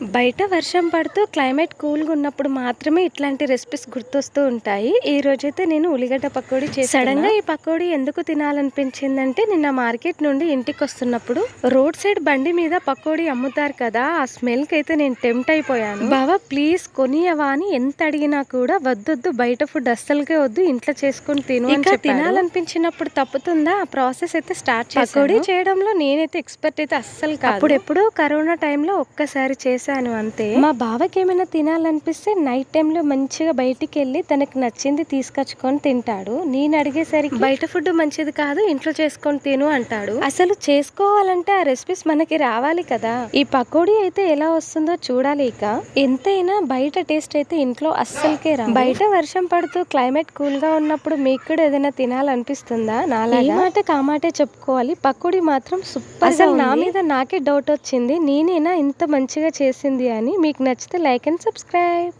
బయట వర్షం పడుతూ క్లైమేట్ కూల్గా ఉన్నప్పుడు మాత్రమే ఇట్లాంటి రెసిపీస్ గుర్తొస్తూ ఉంటాయి. ఈ రోజైతే నేను ఉల్లిగడ్డ పకోడీ చేసి సడన్గా ఈ పకోడీ ఎందుకు తినాలనిపించిందంటే నిన్న మార్కెట్ నుండి ఇంటికి వస్తున్నప్పుడు రోడ్ సైడ్ బండి మీద పకోడీ అమ్ముతారు కదా ఆ స్మెల్కి అయితే నేను టెంప్ట్ అయిపోయాను. బావా ప్లీజ్ కొనియవా అని ఎంత అడిగినా కూడా వద్దొద్దు బయట ఫుడ్ అస్సలకే వద్దు ఇంట్లో చేసుకొని తిను చెప్పాడు. తినాలనిపించినప్పుడు తప్పుతుందా? ఆ ప్రాసెస్ అయితే స్టార్ట్ చేసి పకోడీ చేయడంలో నేనైతే ఎక్స్పర్ట్ అయితే అస్సలు కాదు. ఎప్పుడో కరోనా టైంలో ఒక్కసారి చేశాను అంతే. మా బావకి ఏమైనా తినాలనిపిస్తే నైట్ టైంలో మంచిగా బయటికి వెళ్ళి తనకి నచ్చింది తీసుకొచ్చుకొని తింటాడు. నేను అడిగేసరికి బయట ఫుడ్ మంచిది కాదు ఇంట్లో చేసుకొని తిను అంటాడు. అసలు చేసుకోవాలంటే ఆ రెసిపీస్ మనకి రావాలి కదా. ఈ పకోడీ అయితే ఎలా వస్తుందో చూడాలి ఇక. ఎంతైనా బయట టేస్ట్ అయితే ఇంట్లో అస్సలకే రా బయట వర్షం పడుతూ క్లైమేట్ కూల్గా ఉన్నప్పుడు మీకు కూడా ఏదైనా తినాలనిపిస్తుందా నాలా ఈ మాట కామాటే చెప్పుకోవాలి. పకోడీ మాత్రం సూపర్ అసలు నా మీద నాకే డౌట్ వచ్చింది. నేనేనా ఇంత మంచిగా చేసింది అని మీకు నచ్చితే లైక్ అండ్ సబ్స్క్రైబ్.